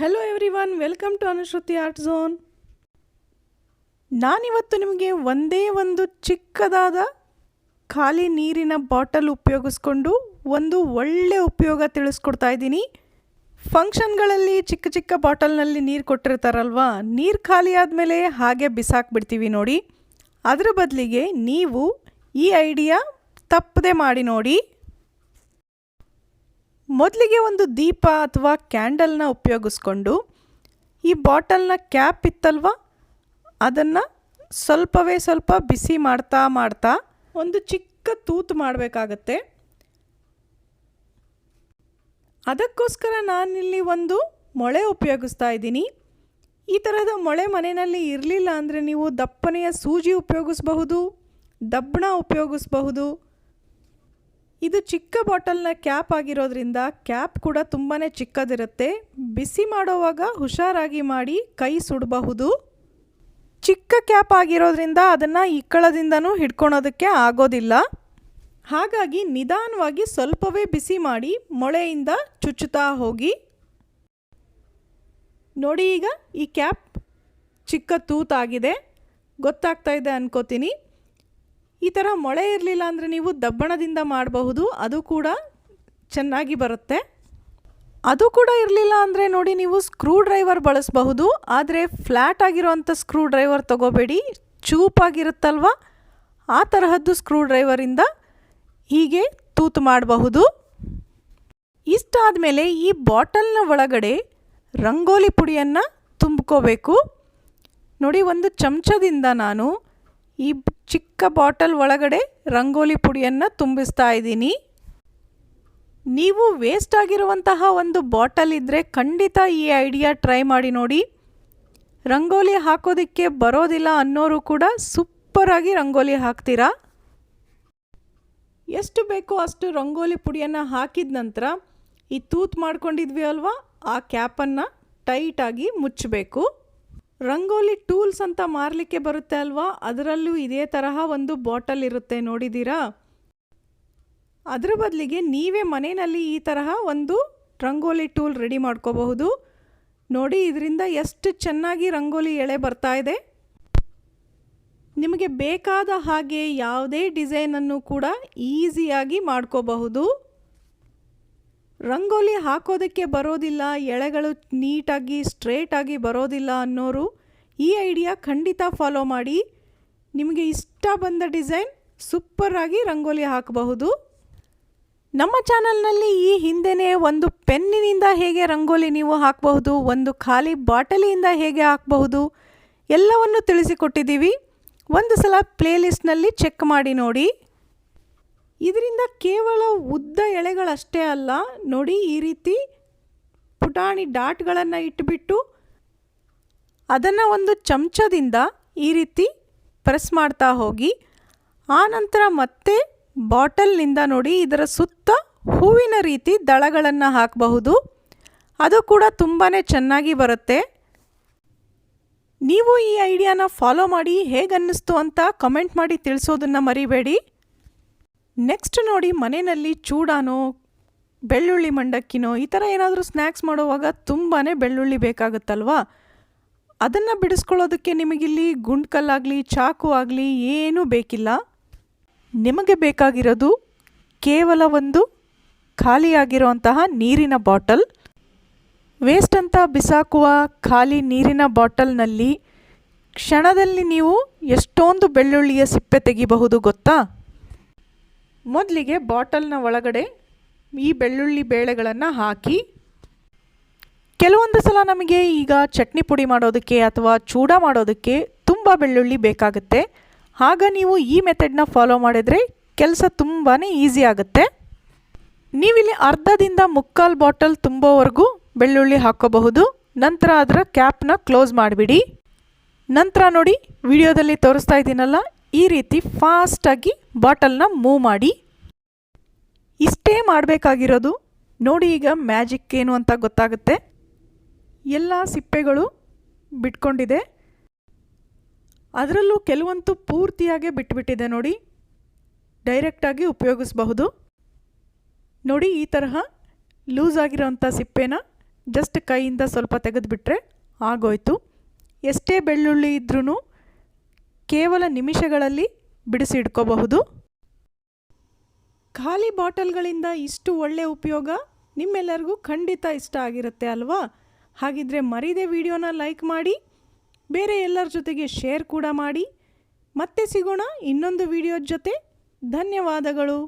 Hello everyone welcome to Anushruti art zone ನಾನಿವತ್ತು ನಿಮಗೆ ಒಂದೇ ಒಂದು ಚಿಕ್ಕದಾದ ಖಾಲಿ ನೀರಿನ ಬಾಟಲ್ ಉಪಯೋಗಿಸ್ಕೊಂಡು ಒಂದು ಒಳ್ಳೆ ಉಪಯೋಗ ತಿಳಿಸ್ಕೊಡ್ತಾ ಇದ್ದೀನಿ. ಫಂಕ್ಷನ್ಗಳಲ್ಲಿ ಚಿಕ್ಕ ಚಿಕ್ಕ ಬಾಟಲ್ನಲ್ಲಿ ನೀರು ಕೊಟ್ಟಿರ್ತಾರಲ್ವಾ, ನೀರು ಖಾಲಿ ಆದಮೇಲೆ ಹಾಗೆ ಬಿಸಾಕ್ಬಿಡ್ತೀವಿ ನೋಡಿ. ಅದರ ಬದಲಿಗೆ ನೀವು ಈ ಐಡಿಯಾ ತಪ್ಪದೆ ಮಾಡಿ ನೋಡಿ. ಮೊದಲಿಗೆ ಒಂದು ದೀಪ ಅಥವಾ ಕ್ಯಾಂಡಲ್ನ ಉಪಯೋಗಿಸ್ಕೊಂಡು ಈ ಬಾಟಲ್ನ ಕ್ಯಾಪ್ ಇತ್ತಲ್ವ? ಅದನ್ನು ಸ್ವಲ್ಪವೇ ಸ್ವಲ್ಪ ಬಿಸಿ ಮಾಡ್ತಾ ಮಾಡ್ತಾ ಒಂದು ಚಿಕ್ಕ ತೂತು ಮಾಡಬೇಕಾಗತ್ತೆ. ಅದಕ್ಕೋಸ್ಕರ ನಾನಿಲ್ಲಿ ಒಂದು ಮೊಳೆ ಉಪಯೋಗಿಸ್ತಾ ಇದ್ದೀನಿ. ಈ ಥರದ ಮೊಳೆ ಮನೆಯಲ್ಲಿ ಇರಲಿಲ್ಲ ಅಂದರೆ ನೀವು ದಪ್ಪನೆಯ ಸೂಜಿ ಉಪಯೋಗಿಸ್ಬಹುದು ದಬ್ಬಣ ಉಪಯೋಗಿಸಬಹುದು ಇದು ಚಿಕ್ಕ ಬಾಟಲ್ನ ಕ್ಯಾಪ್ ಆಗಿರೋದ್ರಿಂದ ಕ್ಯಾಪ್ ಕೂಡ ತುಂಬಾ ಚಿಕ್ಕದಿರುತ್ತೆ. ಬಿಸಿ ಮಾಡೋವಾಗ ಹುಷಾರಾಗಿ ಮಾಡಿ ಕೈ ಸುಡಬಹುದು. ಚಿಕ್ಕ ಕ್ಯಾಪ್ ಆಗಿರೋದ್ರಿಂದ ಅದನ್ನು ಇಕ್ಕಳದಿಂದನೂ ಹಿಡ್ಕೊಳೋದಕ್ಕೆ ಆಗೋದಿಲ್ಲ. ಹಾಗಾಗಿ ನಿಧಾನವಾಗಿ ಸ್ವಲ್ಪವೇ ಬಿಸಿ ಮಾಡಿ ಮೊಳೆಯಿಂದ ಚುಚ್ಚುತ್ತಾ ಹೋಗಿ. ನೋಡಿ ಈಗ ಈ ಕ್ಯಾಪ್ ಚಿಕ್ಕ ತೂತಾಗಿದೆ. ಗೊತ್ತಾಗ್ತಾ ಇದೆ ಅನ್ಕೋತೀನಿ. ಈ ಥರ ಮೊಳೆ ಇರಲಿಲ್ಲ ಅಂದರೆ ನೀವು ದಬ್ಬಣದಿಂದ ಮಾಡಬಹುದು. ಅದು ಕೂಡ ಚೆನ್ನಾಗಿ ಬರುತ್ತೆ. ಅದು ಕೂಡ ಇರಲಿಲ್ಲ ಅಂದರೆ ನೋಡಿ ನೀವು ಸ್ಕ್ರೂ ಡ್ರೈವರ್ ಬಳಸಬಹುದು. ಆದರೆ ಫ್ಲ್ಯಾಟ್ ಆಗಿರೋವಂಥ ಸ್ಕ್ರೂ ಡ್ರೈವರ್ ತೊಗೋಬೇಡಿ. ಚೂಪಾಗಿರುತ್ತಲ್ವ? ಆ ತರಹದ್ದು ಸ್ಕ್ರೂ ಡ್ರೈವರಿಂದ ಹೀಗೆ ತೂತು ಮಾಡಬಹುದು. ಇಷ್ಟಾದ ಮೇಲೆ ಈ ಬಾಟಲ್ನ ಒಳಗಡೆ ರಂಗೋಲಿ ಪುಡಿಯನ್ನು ತುಂಬ್ಕೋಬೇಕು. ನೋಡಿ ಒಂದು ಚಮಚದಿಂದ ನಾನು ಈ ಚಿಕ್ಕ ಬಾಟಲ್ ಒಳಗಡೆ ರಂಗೋಲಿ ಪುಡಿಯನ್ನು ತುಂಬಿಸ್ತಾ ಇದ್ದೀನಿ. ನೀವು ವೇಸ್ಟ್ ಆಗಿರುವಂತಹ ಒಂದು ಬಾಟಲ್ ಇದ್ದರೆ ಖಂಡಿತ ಈ ಐಡಿಯಾ ಟ್ರೈ ಮಾಡಿ ನೋಡಿ. ರಂಗೋಲಿ ಹಾಕೋದಕ್ಕೆ ಬರೋದಿಲ್ಲ ಅನ್ನೋರು ಕೂಡ ಸೂಪರಾಗಿ ರಂಗೋಲಿ ಹಾಕ್ತೀರಾ? ಎಷ್ಟು ಬೇಕೋ ಅಷ್ಟು ರಂಗೋಲಿ ಪುಡಿಯನ್ನು ಹಾಕಿದ ನಂತರ ಈ ತೂತ್ ಮಾಡ್ಕೊಂಡಿದ್ವಿ ಅಲ್ವಾ? ಆ ಕ್ಯಾಪನ್ನು ಟೈಟಾಗಿ ಮುಚ್ಚಬೇಕು. ರಂಗೋಲಿ ಟೂಲ್ಸ್ ಅಂತ ಮಾರಲಿಕ್ಕೆ ಬರುತ್ತೆ ಅಲ್ವಾ? ಅದರಲ್ಲೂ ಇದೇ ತರಹ ಒಂದು ಬಾಟಲ್ ಇರುತ್ತೆ ನೋಡಿದ್ದೀರಾ? ಅದರ ಬದಲಿಗೆ ನೀವೇ ಮನೆಯಲ್ಲಿ ಈ ತರಹ ಒಂದು ರಂಗೋಲಿ ಟೂಲ್ ರೆಡಿ ಮಾಡ್ಕೋಬಹುದು. ನೋಡಿ, ಇದರಿಂದ ಎಷ್ಟು ಚೆನ್ನಾಗಿ ರಂಗೋಲಿ ಎಳೆ ಬರ್ತಾ ಇದೆ. ನಿಮಗೆ ಬೇಕಾದ ಹಾಗೆ ಯಾವುದೇ ಡಿಸೈನನ್ನು ಕೂಡ ಈಸಿಯಾಗಿ ಮಾಡ್ಕೋಬಹುದು. ರಂಗೋಲಿ ಹಾಕೋದಕ್ಕೆ ಬರೋದಿಲ್ಲ, ಎಳೆಗಳು ನೀಟಾಗಿ ಸ್ಟ್ರೇಟಾಗಿ ಬರೋದಿಲ್ಲ ಅನ್ನೋರು ಈ ಐಡಿಯಾ ಖಂಡಿತ ಫಾಲೋ ಮಾಡಿ. ನಿಮಗೆ ಇಷ್ಟ ಬಂದ ಡಿಸೈನ್ ಸೂಪರಾಗಿ ರಂಗೋಲಿ ಹಾಕಬಹುದು. ನಮ್ಮ ಚಾನಲ್ನಲ್ಲಿ ಈ ಹಿಂದೆಯೇ ಒಂದು ಪೆನ್ನಿನಿಂದ ಹೇಗೆ ರಂಗೋಲಿ ನೀವು ಹಾಕಬಹುದು, ಒಂದು ಖಾಲಿ ಬಾಟಲಿಯಿಂದ ಹೇಗೆ ಹಾಕಬಹುದು, ಎಲ್ಲವನ್ನು ತಿಳಿಸಿಕೊಟ್ಟಿದ್ದೀವಿ. ಒಂದು ಸಲ ಪ್ಲೇಲಿಸ್ಟ್ನಲ್ಲಿ ಚೆಕ್ ಮಾಡಿ ನೋಡಿ. ಇದರಿಂದ ಕೇವಲ ಉದ್ದ ಎಳೆಗಳಷ್ಟೇ ಅಲ್ಲ, ನೋಡಿ ಈ ರೀತಿ ಪುಟಾಣಿ ಡಾಟ್ಗಳನ್ನು ಇಟ್ಬಿಟ್ಟು ಅದನ್ನು ಒಂದು ಚಮಚದಿಂದ ಈ ರೀತಿ ಪ್ರೆಸ್ ಮಾಡ್ತಾ ಹೋಗಿ ಆನಂತರ ಮತ್ತೆ ಬಾಟಲ್ನಿಂದ ನೋಡಿ ಇದರ ಸುತ್ತ ಹೂವಿನ ರೀತಿ ದಳಗಳನ್ನು ಹಾಕಬಹುದು. ಅದು ಕೂಡ ತುಂಬಾ ಚೆನ್ನಾಗಿ ಬರುತ್ತೆ. ನೀವು ಈ ಐಡಿಯಾನ ಫಾಲೋ ಮಾಡಿ ಹೇಗನ್ನಿಸ್ತು ಅಂತ ಕಮೆಂಟ್ ಮಾಡಿ ತಿಳಿಸೋದನ್ನು ಮರಿಬೇಡಿ. ನೆಕ್ಸ್ಟ್ ನೋಡಿ ಮನೆಯಲ್ಲಿ ಚೂಡಾನೋ, ಬೆಳ್ಳುಳ್ಳಿ ಮಂಡಕ್ಕಿನೋ, ಈ ಥರ ಏನಾದರೂ ಸ್ನ್ಯಾಕ್ಸ್ ಮಾಡುವಾಗ ತುಂಬಾ ಬೆಳ್ಳುಳ್ಳಿ ಬೇಕಾಗುತ್ತಲ್ವಾ? ಅದನ್ನು ಬಿಡಿಸ್ಕೊಳ್ಳೋದಕ್ಕೆ ನಿಮಗಿಲ್ಲಿ ಗುಂಡ್ಕಲ್ಲಾಗಲಿ, ಚಾಕು ಆಗಲಿ ಏನೂ ಬೇಕಿಲ್ಲ. ನಿಮಗೆ ಬೇಕಾಗಿರೋದು ಕೇವಲ ಒಂದು ಖಾಲಿಯಾಗಿರುವಂತಹ ನೀರಿನ ಬಾಟಲ್. ವೇಸ್ಟ್ ಅಂತ ಬಿಸಾಕುವ ಖಾಲಿ ನೀರಿನ ಬಾಟಲ್ನಲ್ಲಿ ಕ್ಷಣದಲ್ಲಿ ನೀವು ಎಷ್ಟೊಂದು ಬೆಳ್ಳುಳ್ಳಿಯ ಸಿಪ್ಪೆ ತೆಗಿಬಹುದು ಗೊತ್ತಾ? ಮೊದಲಿಗೆ ಬಾಟಲ್ನ ಒಳಗಡೆ ಈ ಬೆಳ್ಳುಳ್ಳಿ ಬೇಳೆಗಳನ್ನು ಹಾಕಿ, ಕೆಲವೊಂದು ಸಲ ನಮಗೆ ಈಗ ಚಟ್ನಿ ಪುಡಿ ಮಾಡೋದಕ್ಕೆ ಅಥವಾ ಚೂಡ ಮಾಡೋದಕ್ಕೆ ತುಂಬ ಬೆಳ್ಳುಳ್ಳಿ ಬೇಕಾಗುತ್ತೆ. ಆಗ ನೀವು ಈ ಮೆಥಡ್ನ ಫಾಲೋ ಮಾಡಿದರೆ ಕೆಲಸ ತುಂಬಾ ಈಸಿ ಆಗುತ್ತೆ. ನೀವಿಲ್ಲಿ ಅರ್ಧದಿಂದ ಮುಕ್ಕಾಲು ಬಾಟಲ್ ತುಂಬೋವರೆಗೂ ಬೆಳ್ಳುಳ್ಳಿ ಹಾಕೋಬಹುದು. ನಂತರ ಅದರ ಕ್ಯಾಪ್ನ ಕ್ಲೋಸ್ ಮಾಡಿಬಿಡಿ. ನಂತರ ನೋಡಿ, ವಿಡಿಯೋದಲ್ಲಿ ತೋರಿಸ್ತಾ ಇದ್ದೀನಲ್ಲ ಈ ರೀತಿ ಫಾಸ್ಟಾಗಿ ಬಾಟಲ್ನ ಮೂವ್ ಮಾಡಿ. ಇಷ್ಟೇ ಮಾಡಬೇಕಾಗಿರೋದು. ನೋಡಿ ಈಗ ಮ್ಯಾಜಿಕ್ ಏನು ಅಂತ ಗೊತ್ತಾಗುತ್ತೆ. ಎಲ್ಲ ಸಿಪ್ಪೆಗಳು ಬಿಟ್ಕೊಂಡಿದೆ. ಅದರಲ್ಲೂ ಕೆಲವಂತೂ ಪೂರ್ತಿಯಾಗೇ ಬಿಟ್ಬಿಟ್ಟಿದೆ ನೋಡಿ. ಡೈರೆಕ್ಟಾಗಿ ಉಪಯೋಗಿಸಬಹುದು. ನೋಡಿ ಈ ತರಹ ಲೂಸ್ ಆಗಿರೋಂಥ ಸಿಪ್ಪೆನ ಜಸ್ಟ್ ಕೈಯಿಂದ ಸ್ವಲ್ಪ ತೆಗೆದುಬಿಟ್ರೆ ಆಗೋಯ್ತು. ಎಷ್ಟೇ ಬೆಳ್ಳುಳ್ಳಿ ಇದ್ರೂ ಕೇವಲ ನಿಮಿಷಗಳಲ್ಲಿ ಬಿಡಿಸಿ ಇಟ್ಕೋಬಹುದು. ಖಾಲಿ ಬಾಟಲ್ಗಳಿಂದ ಇಷ್ಟು ಒಳ್ಳೆಯ ಉಪಯೋಗ ನಿಮ್ಮೆಲ್ಲರಿಗೂ ಖಂಡಿತ ಇಷ್ಟ ಆಗಿರುತ್ತೆ ಅಲ್ವಾ? ಹಾಗಿದ್ರೆ ಮರೀದೆ ವಿಡಿಯೋನ ಲೈಕ್ ಮಾಡಿ, ಬೇರೆ ಎಲ್ಲರ ಜೊತೆಗೆ ಶೇರ್ ಕೂಡ ಮಾಡಿ. ಮತ್ತೆ ಸಿಗೋಣ ಇನ್ನೊಂದು ವಿಡಿಯೋ ಜೊತೆ. ಧನ್ಯವಾದಗಳು.